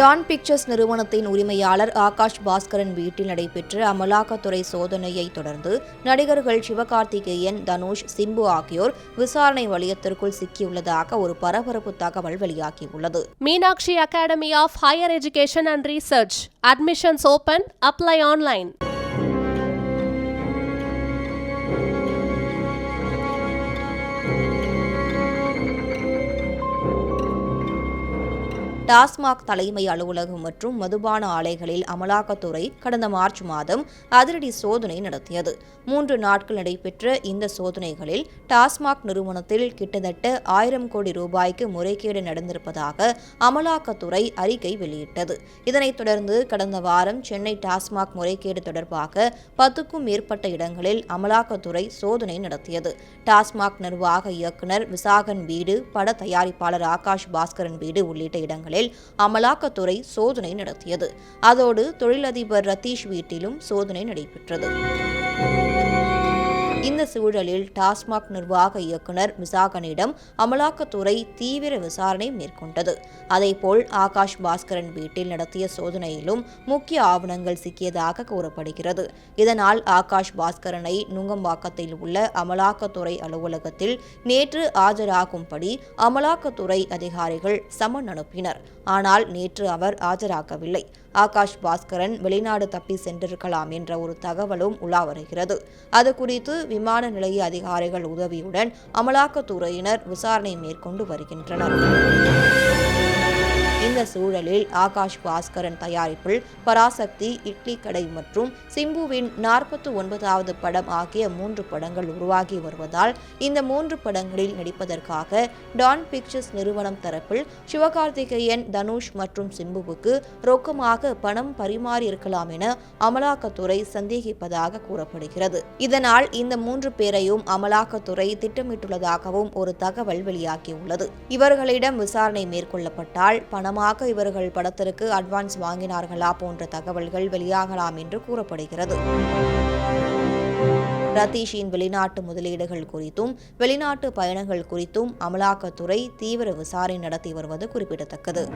Don pictures நிறுவனத்தின் உரிமையாளர் ஆகாஷ் பாஸ்கரன் வீட்டில் நடைபெற்ற அமலாக்கத்துறை சோதனையை தொடர்ந்து நடிகர்கள் சிவகார்த்திகேயன் தனுஷ் சிம்பு ஆகியோர் விசாரணை வலயத்திற்குள் சிக்கியுள்ளதாக ஒரு பரபரப்பு தகவல் வெளியாகியுள்ளது. Meenakshi academy of higher education and research. Admissions open. Apply online. TASMAC தலைமை அலுவலகம் மற்றும் மதுபான ஆலைகளில் அமலாக்கத்துறை கடந்த மார்ச் மாதம் அதிரடி சோதனை நடத்தியது. மூன்று நாட்கள் நடைபெற்ற இந்த சோதனைகளில் டாஸ்மாக் நிறுவனத்தில் கிட்டத்தட்ட ஆயிரம் கோடி ரூபாய்க்கு முறைகேடு நடந்திருப்பதாக அமலாக்கத்துறை அறிக்கை வெளியிட்டது. இதனைத் தொடர்ந்து கடந்த வாரம் சென்னை டாஸ்மாக் முறைகேடு தொடர்பாக பத்துக்கும் மேற்பட்ட இடங்களில் அமலாக்கத்துறை சோதனை நடத்தியது. டாஸ்மாக் நிர்வாக இயக்குனர் விசாகன் வீடு பட தயாரிப்பாளர் ஆகாஷ் பாஸ்கரன் வீடு உள்ளிட்ட இடங்களில் அமலாக்கத்துறை சோதனை நடத்தியது. அதோடு தொழிலதிபர் ரதீஷ் வீட்டிலும் சோதனை நடைபெற்றது. இந்த சூழலில் டாஸ்மாக் நிர்வாக இயக்குனர் விசாகனிடம் அமலாக்கத்துறை தீவிர விசாரணை மேற்கொண்டது. அதேபோல் ஆகாஷ் பாஸ்கரன் வீட்டில் நடத்திய சோதனையிலும் முக்கிய ஆவணங்கள் சிக்கியதாக கூறப்படுகிறது. இதனால் ஆகாஷ் பாஸ்கரனை நுங்கம்பாக்கத்தில் உள்ள அமலாக்கத்துறை அலுவலகத்தில் நேற்று ஆஜராகும்படி அமலாக்கத்துறை அதிகாரிகள் சமன் அனுப்பினர். ஆனால் நேற்று அவர் ஆஜராகவில்லை. ஆகாஷ் பாஸ்கரன் வெளிநாடு தப்பி சென்றிருக்கலாம் என்ற ஒரு தகவலும் உலா வருகிறது. அது குறித்து விமான நிலைய அதிகாரிகள் உதவியுடன் அமலாக்கத்துறையினர் விசாரணை மேற்கொண்டு வருகின்றனர். சூழலில் ஆகாஷ் பாஸ்கரன் தயாரிப்பில் பராசக்தி இட்லி கடை மற்றும் சிம்புவின் நாற்பத்தி ஒன்பதாவது படம் ஆகிய மூன்று படங்கள் உருவாகி வருவதால் இந்த மூன்று படங்களில் நடிப்பதற்காக டான் பிக்சர்ஸ் நிறுவனம் தரப்பில் சிவகார்த்திகேயன் தனுஷ் மற்றும் சிம்புவுக்கு ரொக்கமாக பணம் பரிமாறியிருக்கலாம் என அமலாக்கத்துறை சந்தேகிப்பதாக கூறப்படுகிறது. இதனால் இந்த மூன்று பேரையும் அமலாக்கத்துறை திட்டமிட்டுள்ளதாகவும் ஒரு தகவல் வெளியாகியுள்ளது. இவர்களிடம் விசாரணை மேற்கொள்ளப்பட்டால் பணமாக இவர்கள் படத்திற்கு அட்வான்ஸ் வாங்கினார்களா போன்ற தகவல்கள் வெளியாகலாம் என்று கூறப்படுகிறது. ரத்தீஷின் வெளிநாட்டு முதலீடுகள் குறித்தும் வெளிநாட்டு பயணங்கள் குறித்தும் அமலாக்கத்துறை தீவிர விசாரணை நடத்தி வருவது குறிப்பிடத்தக்கது.